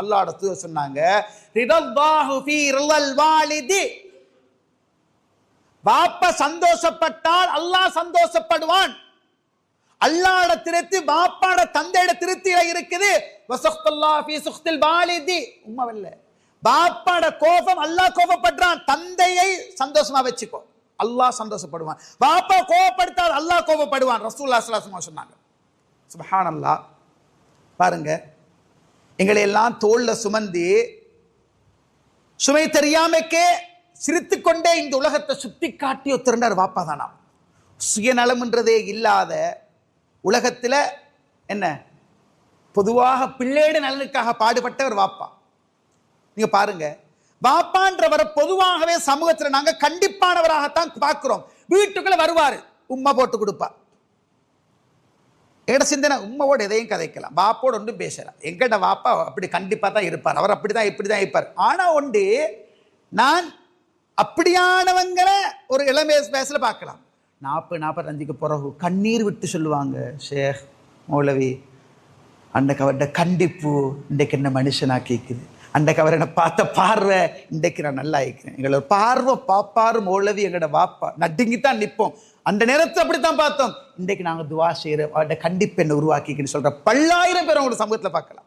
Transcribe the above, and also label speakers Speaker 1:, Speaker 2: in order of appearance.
Speaker 1: அல்லாட சொன்னாங்க பாப்ப பாப்பா சந்தோஷப்பட்டால் அல்லாஹ் சந்தோஷப்படுவான். அல்லாட திருத்தி பாப்பாட தந்தையோட திருத்தியில இருக்குது. வசக்தல்லாஹ் பாப்பாட கோபம் அல்லாஹ் கோபப்படுறான். தந்தையை சந்தோஷமா வச்சுக்கோ. அல்லாஹ் சந்தோஷப்படுவான். பாப்பா கோபப்படுத்தால் அல்லாஹ் கோபப்படுவான். ரசூல்லா சொன்னாங்க சுபஹான் அல்லாஹ் சொன்னாங்க. பாருங்க எங்களை எல்லாம் தோல்ல சுமந்து சுமை தெரியாமக்கே சிரித்துக்கொண்டே இந்த உலகத்தை சுத்தி காட்டி ஒத்திருந்தார் வாப்பா தானா சுயநலம்ன்றதே இல்லாத உலகத்தில் என்ன? பொதுவாக பிள்ளையோட நலனுக்காக பாடுபட்டவர் வாப்பா. நீங்க பாருங்க. வாப்பான்றவரை பொதுவாகவே சமூகத்தில் நாங்கள் கண்டிப்பானவராகத்தான் பார்க்குறோம். வீட்டுக்குள்ளே வருவார். உம்மா போட்டு கொடுப்பா. எங்கட சிந்தனை உண்மையோடு எதையும் கதைக்கலாம் பாப்போடு ஒன்றும் பேசலாம் எங்கட வாப்பா அப்படி கண்டிப்பாக தான் இருப்பார். அவர் அப்படி தான் இப்படி தான் இருப்பார். ஆனால் ஒன்று நான் அப்படியானவங்களை ஒரு இளம் வயசில் பார்க்கலாம். நாற்பது நாற்பத்தஞ்சுக்கு பிறகு கண்ணீர் விட்டு சொல்லுவாங்க ஷேக் மௌலவி அன்றைக்கு அவர்கிட்ட கண்டிப்பு இன்றைக்கு என்ன மனுஷனாக்கிக்குது அன்றைக்கு அவர் என்னை பார்த்த பார்வை இன்றைக்கு நான் நல்லா இருக்கிறேன். எங்களோட பார்வை பாப்பாரு மௌலவி எங்களோட வாப்பா. நடுங்கி தான் நிற்போம். அந்த நேரத்தை அப்படித்தான் பார்த்தோம். இன்றைக்கு நாங்கள் துவா செய்கிறோம் அவர்கிட்ட கண்டிப்பு என்ன உருவாக்கிக்கின்னு சொல்கிற பல்லாயிரம் பேர் அவங்களோட சமூகத்தில் பார்க்கலாம்.